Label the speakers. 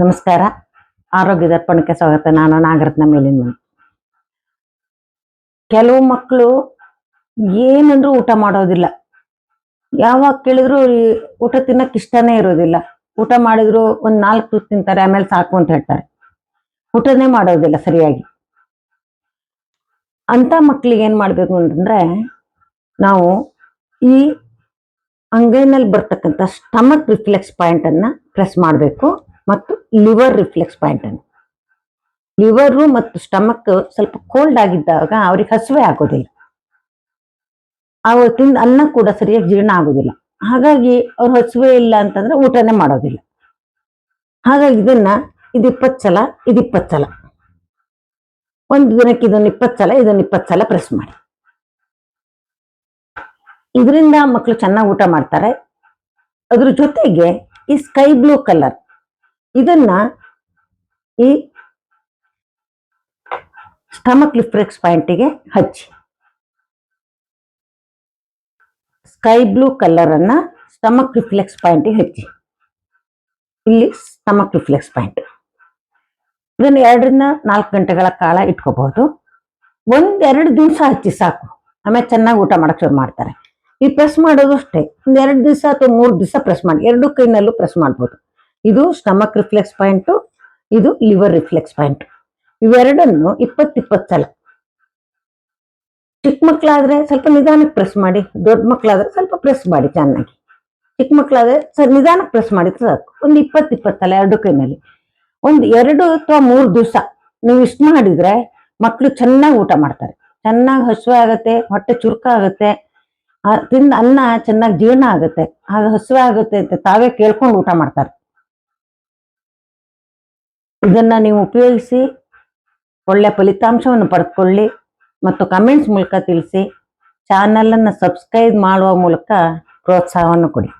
Speaker 1: ನಮಸ್ಕಾರ. ಆರೋಗ್ಯ ದರ್ಪಣಕ್ಕೆ ಸ್ವಾಗತ. ನಾನು ನಾಗರತ್ನ ಮೇಲಿನ ಕೆಲವು ಮಕ್ಕಳು ಏನಂದ್ರೂ ಊಟ ಮಾಡೋದಿಲ್ಲ. ಯಾವಾಗ ಕೇಳಿದ್ರು ಊಟ ತಿನ್ನಕ್ ಇಷ್ಟನೇ ಇರೋದಿಲ್ಲ. ಊಟ ಮಾಡಿದ್ರು ಒಂದ್ ನಾಲ್ಕು ತಿಂತಾರೆ, ಆಮೇಲೆ ಸಾಕು ಅಂತ ಹೇಳ್ತಾರೆ. ಊಟನೇ ಮಾಡೋದಿಲ್ಲ ಸರಿಯಾಗಿ. ಅಂತ ಮಕ್ಳಿಗೆ ಏನ್ ಮಾಡ್ಬೇಕು ಅಂತಂದ್ರೆ, ನಾವು ಈ ಅಂಗೈನಲ್ಲಿ ಬರ್ತಕ್ಕಂಥ ಸ್ಟಮಕ್ ರಿಫ್ಲೆಕ್ಸ್ ಪಾಯಿಂಟ್ ಅನ್ನ ಪ್ರೆಸ್ ಮಾಡಬೇಕು ಮತ್ತು ಲಿವರ್ ರಿಫ್ಲೆಕ್ಸ್ ಪಾಯಿಂಟನ್ನು ಲಿವರು ಮತ್ತು ಸ್ಟಮಕ್ ಸ್ವಲ್ಪ ಕೋಲ್ಡ್ ಆಗಿದ್ದಾಗ ಅವ್ರಿಗೆ ಹಸುವೆ ಆಗೋದಿಲ್ಲ. ಅವ್ರು ತಿಂದ ಅನ್ನ ಕೂಡ ಸರಿಯಾಗಿ ಜೀರ್ಣ ಆಗೋದಿಲ್ಲ. ಹಾಗಾಗಿ ಅವ್ರು ಹಸುವೆ ಇಲ್ಲ ಅಂತಂದ್ರೆ ಊಟನೇ ಮಾಡೋದಿಲ್ಲ. ಹಾಗಾಗಿ ಇದನ್ನ ಇದು ಇಪ್ಪತ್ತು ಸಲ, ಇದು ಇಪ್ಪತ್ತು ಸಲ. ಒಂದು ದಿನಕ್ಕೆ ಇದನ್ನ ಇಪ್ಪತ್ತು ಸಲ, ಇದನ್ನ ಇಪ್ಪತ್ತು ಸಲ ಪ್ರೆಸ್ ಮಾಡಿ. ಇದರಿಂದ ಮಕ್ಕಳು ಚೆನ್ನಾಗಿ ಊಟ ಮಾಡ್ತಾರೆ. ಅದ್ರ ಜೊತೆಗೆ ಈ ಸ್ಕೈ ಬ್ಲೂ ಕಲರ್ ಇದನ್ನ ಈ ಸ್ಟಮಕ್ ಲಿಫ್ರೆಕ್ಸ್ ಪಾಯಿಂಟಿಗೆ ಹಚ್ಚಿ. ಸ್ಕೈ ಬ್ಲೂ ಕಲರ್ ಅನ್ನ ಸ್ಟಮಕ್ ರಿಫ್ಲೆಕ್ಸ್ ಪಾಯಿಂಟಿಗೆ ಹಚ್ಚಿ. ಇಲ್ಲಿ ಸ್ಟಮಕ್ ರಿಫ್ಲೆಕ್ಸ್ ಪಾಯಿಂಟ್ ಇದನ್ನು ಎರಡರಿಂದ ನಾಲ್ಕು ಗಂಟೆಗಳ ಕಾಲ ಇಟ್ಕೋಬಹುದು. ಒಂದೆರಡು ದಿವಸ ಹಚ್ಚಿ ಸಾಕು. ಆಮೇಲೆ ಚೆನ್ನಾಗಿ ಊಟ ಮಾಡಕ್ ಶುರು ಮಾಡ್ತಾರೆ. ಈ ಪ್ರೆಸ್ ಮಾಡೋದು ಅಷ್ಟೇ. ಒಂದ್ ಎರಡು ದಿವಸ ಅಥವಾ ಮೂರು ದಿವಸ ಪ್ರೆಸ್ ಮಾಡಿ. ಎರಡು ಕೈನಲ್ಲೂ ಪ್ರೆಸ್ ಮಾಡ್ಬೋದು. ಇದು ಸ್ಟಮಕ್ ರಿಫ್ಲೆಕ್ಸ್ ಪಾಯಿಂಟ್ ಇದು ಲಿವರ್ ರಿಫ್ಲೆಕ್ಸ್ ಪಾಯಿಂಟ್ ಇವೆರಡನ್ನು ಇಪ್ಪತ್ತಿಪ್ಪತ್ತು ಇಪ್ಪತ್ತು ಸಲ. ಚಿಕ್ಕ ಮಕ್ಕಳಾದ್ರೆ ಸ್ವಲ್ಪ ನಿಧಾನಕ್ಕೆ ಪ್ರೆಸ್ ಮಾಡಿ, ದೊಡ್ಡ ಮಕ್ಕಳಾದ್ರೆ ಸ್ವಲ್ಪ ಪ್ರೆಸ್ ಮಾಡಿ ಚೆನ್ನಾಗಿ. ಚಿಕ್ಕ ಮಕ್ಕಳಾದ್ರೆ ಸರ್ ನಿಧಾನಕ್ಕೆ ಪ್ರೆಸ್ ಮಾಡಿ ಸಾಕು. ಒಂದು ಇಪ್ಪತ್ತು ಸಲ ಎರಡು ಕೈನಲ್ಲಿ. ಒಂದು ಎರಡು ಅಥವಾ ಮೂರು ದಿವಸ ನೀವು ಇಷ್ಟು ಮಾಡಿದ್ರೆ ಮಕ್ಕಳು ಚೆನ್ನಾಗಿ ಊಟ ಮಾಡ್ತಾರೆ. ಚೆನ್ನಾಗಿ ಹಸುವೆ ಆಗುತ್ತೆ ಹೊಟ್ಟೆ ಚುರುಕ ಆಗುತ್ತೆ ಆ, ತಿಂದ ಅನ್ನ ಚೆನ್ನಾಗಿ ಜೀರ್ಣ ಆಗುತ್ತೆ. ಆಗ ಹಸುವೆ ಆಗುತ್ತೆ ಅಂತ ತಾವೇ ಕೇಳ್ಕೊಂಡು ಊಟ ಮಾಡ್ತಾರೆ. ಇದನ್ನ ನೀವು ಉಪಯೋಗಿಸಿ ಒಳ್ಳೆ ಫಲಿತಾಂಶವನ್ನು ಪಡೆದುಕೊಳ್ಳಿ ಮತ್ತು ಕಮೆಂಟ್ಸ್ ಮೂಲಕ ತಿಳಿಸಿ ಚಾನಲನ್ನು ಸಬ್ಸ್ಕ್ರೈಬ್ ಮಾಡುವ ಮೂಲಕ ಪ್ರೋತ್ಸಾಹವನ್ನು ಕೊಡಿ.